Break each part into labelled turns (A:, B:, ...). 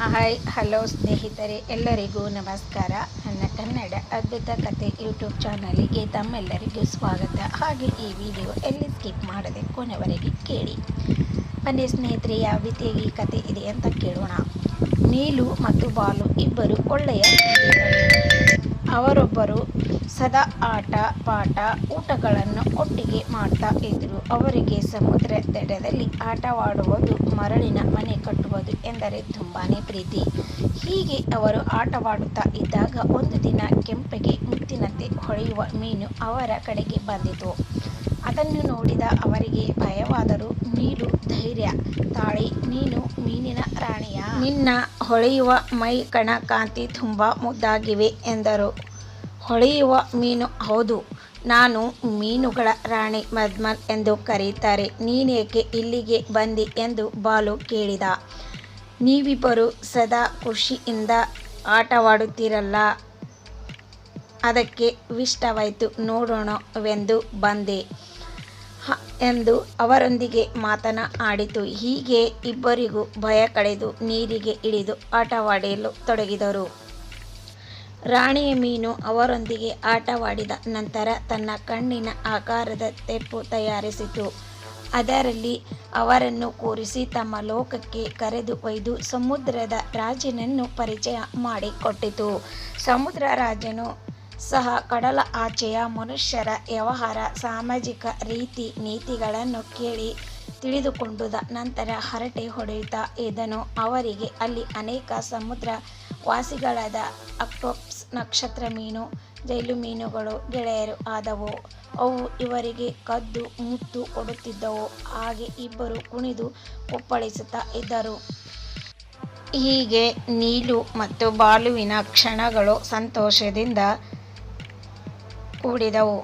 A: Hi, hello ಸ್ನೇಹಿತರೆ, ಎಲ್ಲರಿಗೂ ನಮಸ್ಕಾರ. ನನ್ನ ಕನ್ನಡ ಅದ್ಭುತ ಕತೆ ಯೂಟ್ಯೂಬ್ ಚಾನಲಿಗೆ ತಮ್ಮೆಲ್ಲರಿಗೂ ಸ್ವಾಗತ. ಹಾಗೆ ಈ ವಿಡಿಯೋ ಎಲ್ಲಿ ಸ್ಕಿಪ್ ಮಾಡದೆ ಕೊನೆವರೆಗೆ ಕೇಳಿ. ಬನ್ನಿ ಸ್ನೇಹಿತರೆ, ಯಾವ ರೀತಿಯಾಗಿ ಕತೆ ಇದೆ ಅಂತ ಕೇಳೋಣ. ನೀಲು ಮತ್ತು ಬಾಲು ಇಬ್ಬರು ಒಳ್ಳೆಯ. ಅವರೊಬ್ಬರು ಸದಾ ಆಟ, ಪಾಠ, ಊಟಗಳನ್ನು ಒಟ್ಟಿಗೆ ಮಾಡ್ತಾ ಇದ್ದರು ಅವರಿಗೆ ಸಮುದ್ರ ದಡದಲ್ಲಿ ಆಟವಾಡುವುದು, ಮರಳಿನ ಮನೆ ಕಟ್ಟುವುದು ಎಂದರೆ ತುಂಬಾ ಪ್ರೀತಿ. ಹೀಗೆ ಅವರು ಆಟವಾಡುತ್ತಾ ಇದ್ದಾಗ ಒಂದು ದಿನ ಕೆಂಪಗೆ ಮುತ್ತಿನಂತೆ ಹೊಳೆಯುವ ಮೀನು ಅವರ ಕಡೆಗೆ ಬಂದಿತು. ಅದನ್ನು ನೋಡಿದ ಅವರಿಗೆ ಭಯವಾದರೂ ನೀಡು ಧೈರ್ಯ, ತಾಳಿ, ನೀನು ಮೀನಿನ ರಾಣಿಯ. ನಿನ್ನ ಹೊಳೆಯುವ ಮೈ ಕಣ ಕಾಂತಿ ತುಂಬ ಮುದ್ದಾಗಿವೆ ಎಂದರು. ಹೊಳೆಯುವ ಮೀನು ಹೌದು, ನಾನು ಮೀನುಗಳ ರಾಣಿ ಮದ್ಮಲ್ ಎಂದು ಕರೆಯುತ್ತಾರೆ ನೀನೇಕೆ ಇಲ್ಲಿಗೆ ಬಂದಿ ಎಂದು ಬಾಲು ಕೇಳಿದ. ನೀವಿಬ್ಬರು ಸದಾ ಖುಷಿಯಿಂದ ಆಟವಾಡುತ್ತೀರಲ್ಲ. ಅದಕ್ಕೆ ಇಷ್ಟವಾಯಿತು ನೋಡೋಣವೆಂದು ಬಂದೆ. ಎಂದು ಅವರೊಂದಿಗೆ ಮಾತನಾಡಿತು ಹೀಗೆ ಇಬ್ಬರಿಗೂ ಭಯ ಕಳೆದು ನೀರಿಗೆ ಇಳಿದು ಆಟವಾಡಲು ತೊಡಗಿದರು. ರಾಣಿಯ ಮೀನು ಅವರೊಂದಿಗೆ ಆಟವಾಡಿದ ನಂತರ ತನ್ನ ಕಣ್ಣಿನ ಆಕಾರದ ತೆಪ್ಪು ತಯಾರಿಸಿತು. ಅದರಲ್ಲಿ ಅವರನ್ನು ಕೂರಿಸಿ ತಮ್ಮ ಲೋಕಕ್ಕೆ ಕರೆದು ಒಯ್ದು ಸಮುದ್ರದ ರಾಜನನ್ನು ಪರಿಚಯ ಮಾಡಿಕೊಟ್ಟಿತು. ಸಮುದ್ರ ರಾಜನು ಸಹ ಕಡಲ ಆಚೆಯ ಮನುಷ್ಯರ ವ್ಯವಹಾರ, ಸಾಮಾಜಿಕ ರೀತಿ ನೀತಿಗಳನ್ನು ಕೇಳಿ ತಿಳಿದುಕೊಂಡುದ ನಂತರ ಹರಟೆ ಹೊಡೆಯುತ್ತಾ ಇದ್ದನು. ಅವರಿಗೆ ಅಲ್ಲಿ ಅನೇಕ ಸಮುದ್ರ ವಾಸಿಗಳಾದ ಅಕ್ಟೋಪ್ಸ್ ನಕ್ಷತ್ರ ಮೀನು, ಜೈಲು ಮೀನುಗಳು, ಗೆಳೆಯರು ಆದವು. ಅವು ಇವರಿಗೆ ಕದ್ದು, ಮುತ್ತು ಕೊಡುತ್ತಿದ್ದವು. ಹಾಗೆ ಇಬ್ಬರು ಕುಣಿದು ಒಪ್ಪಳಿಸುತ್ತಾ ಇದ್ದರು. ಹೀಗೆ ನೀಲು ಮತ್ತು ಬಾಲುವಿನ ಕ್ಷಣಗಳು ಸಂತೋಷದಿಂದ ಕೂಡಿದವು.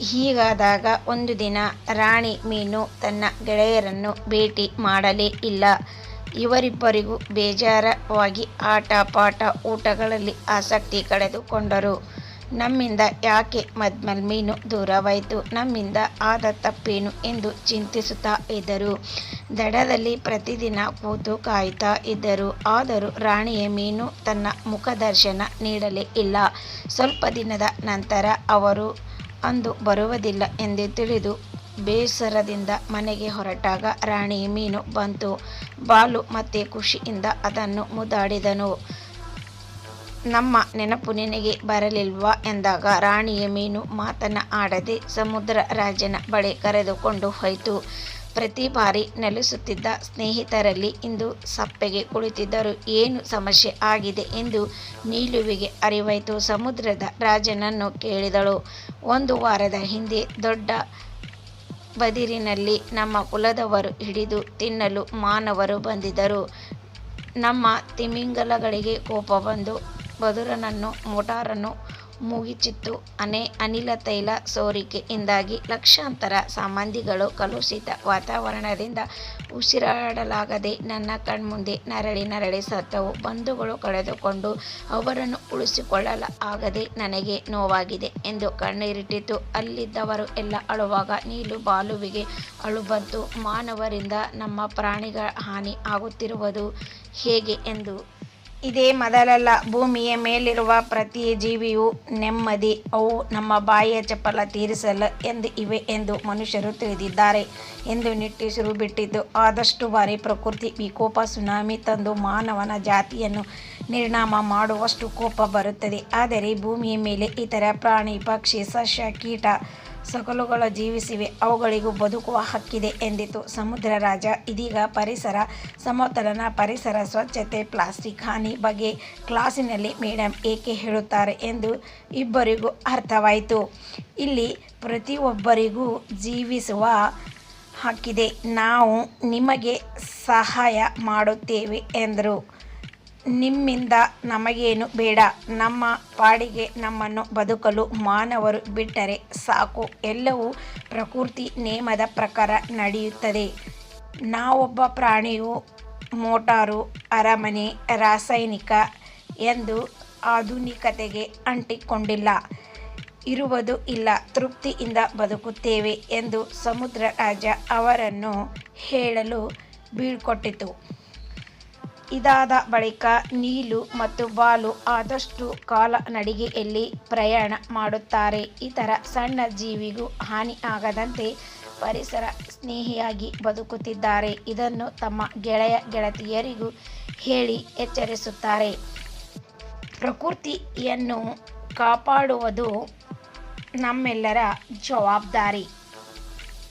A: ಹೀಗಾದಾಗ ಒಂದು ದಿನ ರಾಣಿ ಮೀನು ತನ್ನ ಗೆಳೆಯರನ್ನು ಭೇಟಿ ಮಾಡಲೇ ಇಲ್ಲ. ಇವರಿಬ್ಬರಿಗೂ ಬೇಜಾರವಾಗಿ ಆಟ ಪಾಠ ಊಟಗಳಲ್ಲಿ ಆಸಕ್ತಿ ಕಳೆದುಕೊಂಡರು. ನಮ್ಮಿಂದ ಯಾಕೆ ಮದ್ಮಲ್ ಮೀನು ದೂರವಾಯಿತು? ನಮ್ಮಿಂದ ಆದ ತಪ್ಪೇನು ಎಂದು ಚಿಂತಿಸುತ್ತಾ ಇದ್ದರು. ದಡದಲ್ಲಿ ಪ್ರತಿದಿನ ಕೂತು ಕಾಯ್ತಾ ಇದ್ದರು. ಆದರೂ ರಾಣಿಯ ಮೀನು ತನ್ನ ಮುಖದರ್ಶನ ನೀಡಲೇ ಇಲ್ಲ. ಸ್ವಲ್ಪ ದಿನದ ನಂತರ ಅವರು ಅಂದು ಬರುವುದಿಲ್ಲ ಎಂದು ತಿಳಿದು ಬೇಸರದಿಂದ ಮನೆಗೆ ಹೊರಟಾಗ ರಾಣಿಯ ಮೀನು ಬಂತು. ಬಾಲು ಮತ್ತೆ ಖುಷಿಯಿಂದ ಅದನ್ನು ಮುದ್ದಾಡಿದನು. ನಮ್ಮ ನೆನಪು ನಿನಗೆ ಬರಲಿಲ್ವಾ ಎಂದಾಗ ರಾಣಿಯ ಮೀನು ಮಾತನಾಡದೆ ಸಮುದ್ರ ರಾಜನ ಬಳಿ ಕರೆದುಕೊಂಡು ಹೋಯಿತು. ಪ್ರತಿ ಬಾರಿ ನೆಲೆಸುತ್ತಿದ್ದ ಸ್ನೇಹಿತರಲ್ಲಿ ಇಂದು ಸಪ್ಪೆಗೆ ಕುಳಿತಿದ್ದರು. ಏನು ಸಮಸ್ಯೆ ಆಗಿದೆ ಎಂದು ನೀಲುವಿಗೆ ಅರಿವಾಯಿತು. ಸಮುದ್ರದ ರಾಜನನ್ನು ಕೇಳಿದಳು. ಒಂದು ವಾರದ ಹಿಂದೆ ದೊಡ್ಡ ಬದಿರಿನಲ್ಲಿ ನಮ್ಮ ಕುಲದವರು ಹಿಡಿದು ತಿನ್ನಲು ಮಾನವರು ಬಂದಿದ್ದರು. ನಮ್ಮ ತಿಮಿಂಗಲಗಳಿಗೆ ಕೋಪ ಬಂದು ಬದುರನನ್ನು, ಮೋಟಾರನ್ನು ಮುಗಿಚಿತ್ತು. ಅನೆ ಅನಿಲ ತೈಲ ಸೋರಿಕೆಯಿಂದಾಗಿ ಲಕ್ಷಾಂತರ ಸಂಬಂಧಿಗಳು ಕಲುಷಿತ ವಾತಾವರಣದಿಂದ ಉಸಿರಾಡಲಾಗದೆ ನನ್ನ ಕಣ್ಮುಂದೆ ನರಳಿ ನರಳಿ ಸತ್ತವು. ಬಂಧುಗಳು ಕಳೆದುಕೊಂಡು ಅವರನ್ನು ಉಳಿಸಿಕೊಳ್ಳಲ ಆಗದೆ ನನಗೆ ನೋವಾಗಿದೆ ಎಂದು ಕಣ್ಣೀರಿಟ್ಟಿತು ಅಲ್ಲಿದ್ದವರು ಎಲ್ಲ ಅಳುವಾಗ ನೀಲು ಬಾಲುವಿಗೆ ಅಳು ಬಂತು ಮಾನವರಿಂದ ನಮ್ಮ ಪ್ರಾಣಿಗಳ ಹಾನಿ ಆಗುತ್ತಿರುವುದು ಹೇಗೆ ಎಂದು ಇದೇ ಮೊದಲಲ್ಲ, ಭೂಮಿಯ ಮೇಲಿರುವ ಪ್ರತಿ ಜೀವಿಯೂ ನೆಮ್ಮದಿ, ಅವು ನಮ್ಮ ಬಾಯಿಯ ಚಪ್ಪಲ ತೀರಿಸಲ್ಲ ಎಂದು ಇವೆ ಎಂದು ಮನುಷ್ಯರು ತಿಳಿದಿದ್ದಾರೆ ಎಂದು ನಿಟ್ಟುಸಿರು ಬಿಟ್ಟಿದ್ದು. ಆದಷ್ಟು ಬಾರಿ ಪ್ರಕೃತಿ ವಿಕೋಪ, ಸುನಾಮಿ ತಂದು ಮಾನವನ ಜಾತಿಯನ್ನು ನಿರ್ನಾಮ ಮಾಡುವಷ್ಟು ಕೋಪ ಬರುತ್ತದೆ. ಆದರೆ ಭೂಮಿಯ ಮೇಲೆ ಇತರ ಪ್ರಾಣಿ, ಪಕ್ಷಿ, ಸಸ್ಯ, ಕೀಟ ಸಕಲುಗಳು ಜೀವಿಸಿವೆ, ಅವುಗಳಿಗೂ ಬದುಕುವ ಹಕ್ಕಿದೆ ಎಂದಿತು. ಸಮುದ್ರ ರಾಜ, ಇದೀಗ ಪರಿಸರ ಸಮತೋಲನ, ಪರಿಸರ ಸ್ವಚ್ಛತೆ, ಪ್ಲಾಸ್ಟಿಕ್ ಹಾನಿ ಬಗ್ಗೆ ಕ್ಲಾಸಿನಲ್ಲಿ ಮೇಡಮ್ ಏಕೆ ಹೇಳುತ್ತಾರೆ ಎಂದು ಇಬ್ಬರಿಗೂ ಅರ್ಥವಾಯಿತು. ಇಲ್ಲಿ ಪ್ರತಿಯೊಬ್ಬರಿಗೂ ಜೀವಿಸುವ ಹಕ್ಕಿದೆ. ನಾವು ನಿಮಗೆ ಸಹಾಯ ಮಾಡುತ್ತೇವೆ ಎಂದರು. ನಿಮ್ಮಿಂದ ನಮಗೇನು ಬೇಡ. ನಮ್ಮ ಪಾಡಿಗೆ ನಮ್ಮನ್ನು ಬದುಕಲು ಮಾನವರು ಬಿಟ್ಟರೆ ಸಾಕು. ಎಲ್ಲವೂ ಪ್ರಕೃತಿ ನಿಯಮದ ಪ್ರಕಾರ ನಡೆಯುತ್ತದೆ. ನಾವೊಬ್ಬ ಪ್ರಾಣಿಯು, ಮೋಟಾರು, ಅರಮನೆ, ರಾಸಾಯನಿಕ ಎಂದು ಆಧುನಿಕತೆಗೆ ಅಂಟಿಕೊಂಡಿಲ್ಲ. ಇರುವುದು ಇಲ್ಲ. ತೃಪ್ತಿಯಿಂದ ಬದುಕುತ್ತೇವೆ ಎಂದು ಸಮುದ್ರ ರಾಜ ಅವರನ್ನು ಹೇಳಲು ಬೀಳ್ಕೊಟ್ಟಿತು. ಇದಾದ ಬಳಿಕ ನೀಲು ಮತ್ತು ಬಾಲು ಆದಷ್ಟು ಕಾಲ್ನಡಿಗೆಯಲ್ಲಿ ಪ್ರಯಾಣ ಮಾಡುತ್ತಾರೆ. ಇತರ ಸಣ್ಣ ಜೀವಿಗೂ ಹಾನಿ ಆಗದಂತೆ ಪರಿಸರ ಸ್ನೇಹಿಯಾಗಿ ಬದುಕುತ್ತಿದ್ದಾರೆ. ಇದನ್ನು ತಮ್ಮ ಗೆಳೆಯ ಗೆಳತಿಯರಿಗೂ ಹೇಳಿ ಎಚ್ಚರಿಸುತ್ತಾರೆ. ಪ್ರಕೃತಿಯನ್ನು ಕಾಪಾಡುವುದು ನಮ್ಮೆಲ್ಲರ ಜವಾಬ್ದಾರಿ.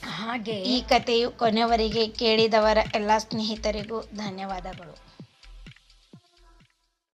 A: ಹಾಗೆ ಈ ಕಥೆಯು ಕೊನೆಯವರೆಗೆ ಕೇಳಿದವರ ಎಲ್ಲ ಸ್ನೇಹಿತರಿಗೂ ಧನ್ಯವಾದಗಳು.